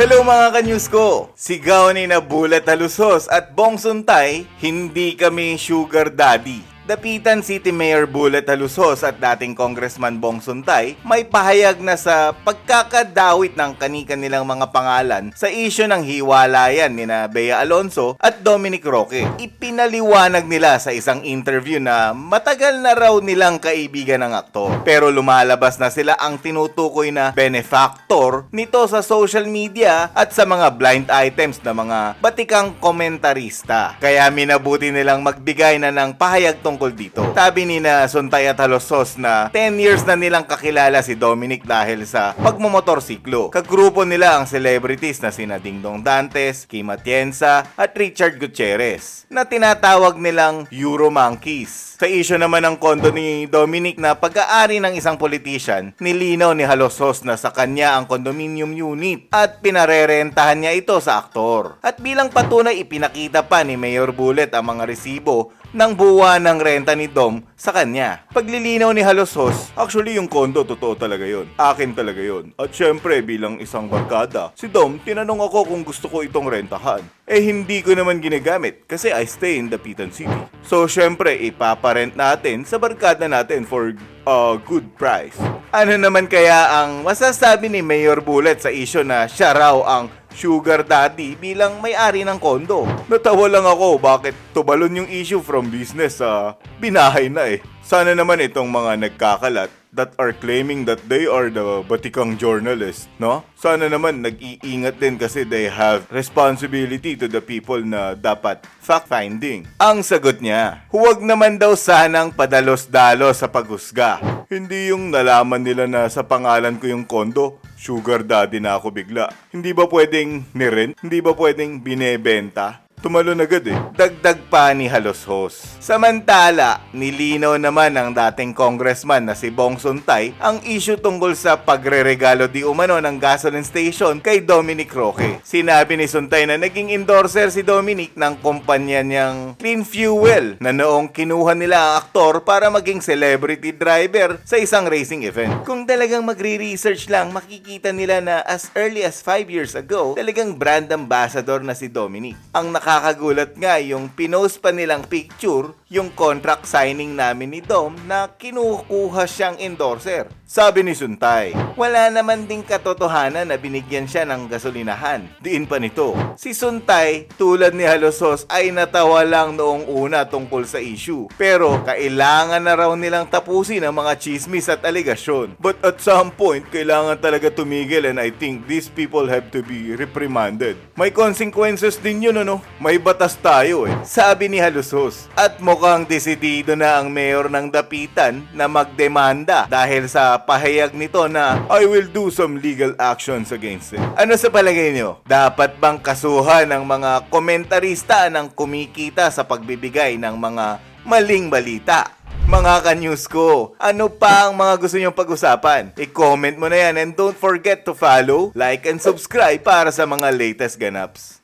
Hello mga ka-news ko! Sigaw ni na Bulat Halusos at Bong Suntay, hindi kami sugar daddy. Dapitan City Mayor Bulat Halusos at dating Congressman Bong Suntay may pahayag na sa pagkakadawit ng kanika nilang mga pangalan sa isyo ng hiwalayan ni na Bea Alonso at Dominic Roque. Ipinaliwanag nila sa isang interview na matagal na raw nilang kaibigan ng aktor. Pero lumalabas na sila ang tinutukoy na benefactor nito sa social media at sa mga blind items na mga batikang komentarista. Kaya minabuti nilang magbigay na ng pahayag tungkol dito. Sabi ni na Suntay at Halosos na 10 years na nilang kakilala si Dominic dahil sa pagmumotorsiklo. Kagrupo nila ang celebrities na sina Dingdong Dantes, Kim Atienza at Richard Gutierrez na tinatawag nilang Euro Monkeys. Sa isyo naman ng kondo ni Dominic na pag-aari ng isang politician, nilinaw ni Halosos na sa kanya ang condominium unit at pinarerentahan niya ito sa aktor. At bilang patunay ipinakita pa ni Mayor Bullet ang mga resibo ng buwan ng renta ni Dom sa kanya. Paglilinaw ni Halosos, actually yung kondo totoo talaga yon. Akin talaga yon. At syempre bilang isang barkada, si Dom tinanong ako kung gusto ko itong rentahan. Eh hindi ko naman ginagamit kasi I stay in the Pitan City. So syempre ipaparent natin sa barkada natin for a good price. Ano naman kaya ang masasabi ni Mayor Bullet sa isyo na siya raw ang sugar daddy bilang may-ari ng kondo. Natawa lang ako bakit tubalon yung issue from business sa binahay na. Sana naman itong mga nagkakalat that are claiming that they are the batikang journalist, no? Sana naman nag-iingat din kasi they have responsibility to the people na dapat fact-finding. Ang sagot niya, huwag naman daw sanang padalos-dalos sa paghusga. Hindi yung nalaman nila na sa pangalan ko yung kondo, sugar daddy na ako bigla. Hindi ba pwedeng nirent? Hindi ba pwedeng binebenta? Tumalon agad eh. Dagdag pa ni Haloshos. Samantala, nilinaw naman ng dating congressman na si Bong Suntay ang issue tungkol sa pagreregalo di umano ng gasoline station kay Dominic Roque. Sinabi ni Suntay na naging endorser si Dominic ng kumpanya niyang Clean Fuel na noong kinuha nila ang aktor para maging celebrity driver sa isang racing event. Kung talagang magre-research lang, makikita nila na as early as 5 years ago, talagang brand ambassador na si Dominic. Ang nakakagulat nga yung pinost pa nilang picture yung contract signing namin ni Dom na kinukuha siyang endorser. Sabi ni Suntay, wala naman ding katotohanan na binigyan siya ng gasolinahan. Diin pa nito, si Suntay tulad ni Halosos ay natawa lang noong una tungkol sa issue. Pero kailangan na raw nilang tapusin ang mga chismis at aligasyon. But at some point, kailangan talaga tumigil and I think these people have to be reprimanded. May consequences din yun ano, may batas tayo eh. Sabi ni Halusos. At mukhang desidido na ang mayor ng Dapitan na magdemanda dahil sa pahayag nito na I will do some legal actions against it. Ano sa palagay nyo? Dapat bang kasuhan ng mga komentarista ng kumikita sa pagbibigay ng mga maling balita? Mga ka-news ko, ano pa ang mga gusto nyong pag-usapan? I-comment mo na yan and don't forget to follow, like, and subscribe para sa mga latest ganaps.